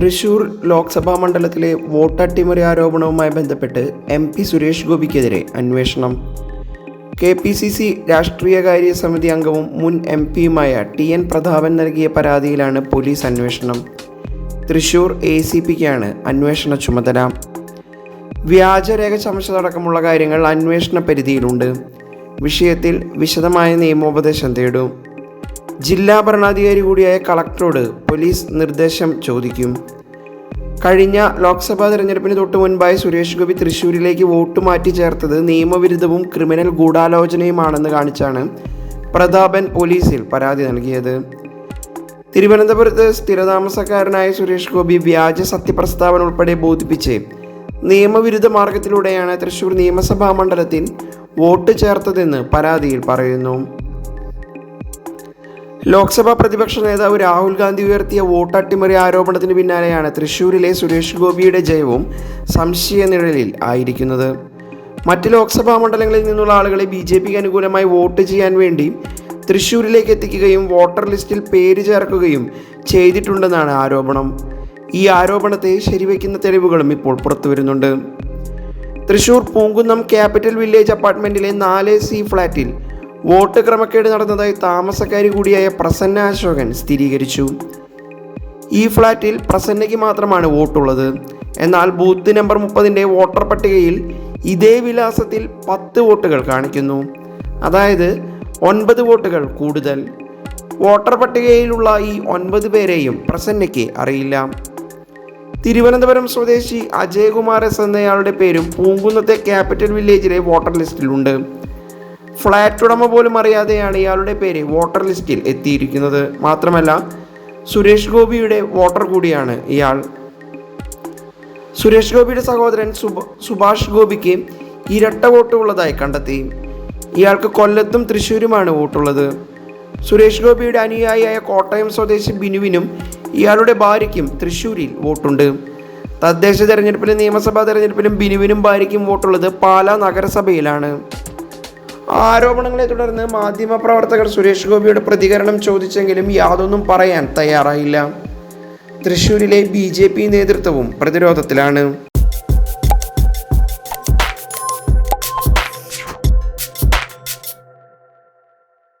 തൃശൂർ ലോക്സഭാ മണ്ഡലത്തിലെ വോട്ടട്ടിമറി ആരോപണവുമായി ബന്ധപ്പെട്ട് എം പി സുരേഷ് ഗോപിക്കെതിരെ അന്വേഷണം. കെ പി സി സി രാഷ്ട്രീയകാര്യ സമിതി അംഗവും മുൻ എം പിയുമായ ടി എൻ പ്രതാപൻ നൽകിയ പരാതിയിലാണ് പോലീസ് അന്വേഷണം. തൃശൂർ എ സി പിക്കാണ് അന്വേഷണ ചുമതല. വ്യാജരേഖ ചമച്ചതടക്കമുള്ള കാര്യങ്ങൾ അന്വേഷണ പരിധിയിലുണ്ട്. വിഷയത്തിൽ വിശദമായ നിയമോപദേശം തേടും. ജില്ലാ ഭരണാധികാരി കൂടിയായ കളക്ടറോട് പോലീസ് നിർദ്ദേശം ചോദിക്കും. കഴിഞ്ഞ ലോക്സഭാ തെരഞ്ഞെടുപ്പിന് തൊട്ട് മുൻപായി സുരേഷ് ഗോപി തൃശ്ശൂരിലേക്ക് വോട്ട് മാറ്റി ചേർത്തത് നിയമവിരുദ്ധവും ക്രിമിനൽ ഗൂഢാലോചനയുമാണെന്ന് കാണിച്ചാണ് പ്രതാപൻ പോലീസിൽ പരാതി നൽകിയത്. തിരുവനന്തപുരത്ത് സ്ഥിരതാമസക്കാരനായ സുരേഷ് ഗോപി വ്യാജ സത്യപ്രസ്താവന ഉൾപ്പെടെ ബോധിപ്പിച്ച് നിയമവിരുദ്ധ മാർഗത്തിലൂടെയാണ് തൃശൂർ നിയമസഭാ മണ്ഡലത്തിൽ വോട്ട് ചേർത്തതെന്ന് പരാതിയിൽ പറയുന്നു. ലോക്സഭാ പ്രതിപക്ഷ നേതാവ് രാഹുൽ ഗാന്ധി ഉയർത്തിയ വോട്ടട്ടിമറി ആരോപണത്തിന് പിന്നാലെയാണ് തൃശൂരിലെ സുരേഷ് ഗോപിയുടെ ജയവും സംശയ നിഴലിൽ ആയിരിക്കുന്നത്. മറ്റ് ലോക്സഭാ മണ്ഡലങ്ങളിൽ നിന്നുള്ള ആളുകളെ ബി ജെ പിക്ക് അനുകൂലമായി വോട്ട് ചെയ്യാൻ വേണ്ടി തൃശൂരിലേക്ക് എത്തിക്കുകയും വോട്ടർ ലിസ്റ്റിൽ പേര് ചേർക്കുകയും ചെയ്തിട്ടുണ്ടെന്നാണ് ആരോപണം. ഈ ആരോപണത്തെ ശരിവയ്ക്കുന്ന തെളിവുകളും ഇപ്പോൾ പുറത്തുവരുന്നുണ്ട്. തൃശൂർ പൂങ്കുന്നം ക്യാപിറ്റൽ വില്ലേജ് അപ്പാർട്ട്മെന്റിലെ നാല് സി ഫ്ലാറ്റിൽ വോട്ട് ക്രമക്കേട് നടന്നതായി താമസക്കാരി കൂടിയായ പ്രസന്ന അശോകൻ സ്ഥിരീകരിച്ചു. ഈ ഫ്ലാറ്റിൽ പ്രസന്നയ്ക്ക് മാത്രമാണ് വോട്ടുള്ളത്. എന്നാൽ ബൂത്ത് നമ്പർ മുപ്പതിന്റെ വോട്ടർ പട്ടികയിൽ ഇതേ വിലാസത്തിൽ പത്ത് വോട്ടുകൾ കാണിക്കുന്നു. അതായത് ഒൻപത് വോട്ടുകൾ കൂടുതൽ. വോട്ടർ പട്ടികയിലുള്ള ഈ ഒൻപത് പേരെയും പ്രസന്നയ്ക്ക് അറിയില്ല. തിരുവനന്തപുരം സ്വദേശി അജയകുമാർ എന്നയാളുടെ പേരും പൂങ്കുന്നത്തെ ക്യാപിറ്റൽ വില്ലേജിലെ വോട്ടർ ലിസ്റ്റിലുണ്ട്. ഫ്ലാറ്റ് ഉടമ പോലും അറിയാതെയാണ് ഇയാളുടെ പേര് വോട്ടർ ലിസ്റ്റിൽ എത്തിയിരിക്കുന്നത്. മാത്രമല്ല സുരേഷ് ഗോപിയുടെ വോട്ടർ കൂടിയാണ് ഇയാൾ. സുരേഷ് ഗോപിയുടെ സഹോദരൻ സുഭാഷ് ഗോപിക്ക് ഇരട്ട വോട്ട് ഉള്ളതായി കണ്ടെത്തി. ഇയാൾക്ക് കൊല്ലത്തും തൃശ്ശൂരുമാണ് വോട്ടുള്ളത്. സുരേഷ് ഗോപിയുടെ അനുയായിയായ കോട്ടയം സ്വദേശി ബിനുവിനും ഇയാളുടെ ഭാര്യയ്ക്കും തൃശ്ശൂരിൽ വോട്ടുണ്ട്. തദ്ദേശ തെരഞ്ഞെടുപ്പിലും നിയമസഭാ തെരഞ്ഞെടുപ്പിലും ബിനുവിനും ഭാര്യയ്ക്കും വോട്ടുള്ളത് പാലാ നഗരസഭയിലാണ്. ആരോപണങ്ങളെ തുടർന്ന് മാധ്യമപ്രവർത്തകർ സുരേഷ് ഗോപിയുടെ പ്രതികരണം ചോദിച്ചെങ്കിലും യാതൊന്നും പറയാൻ തയ്യാറായില്ല. തൃശൂരിലെ ബി നേതൃത്വവും പ്രതിരോധത്തിലാണ്.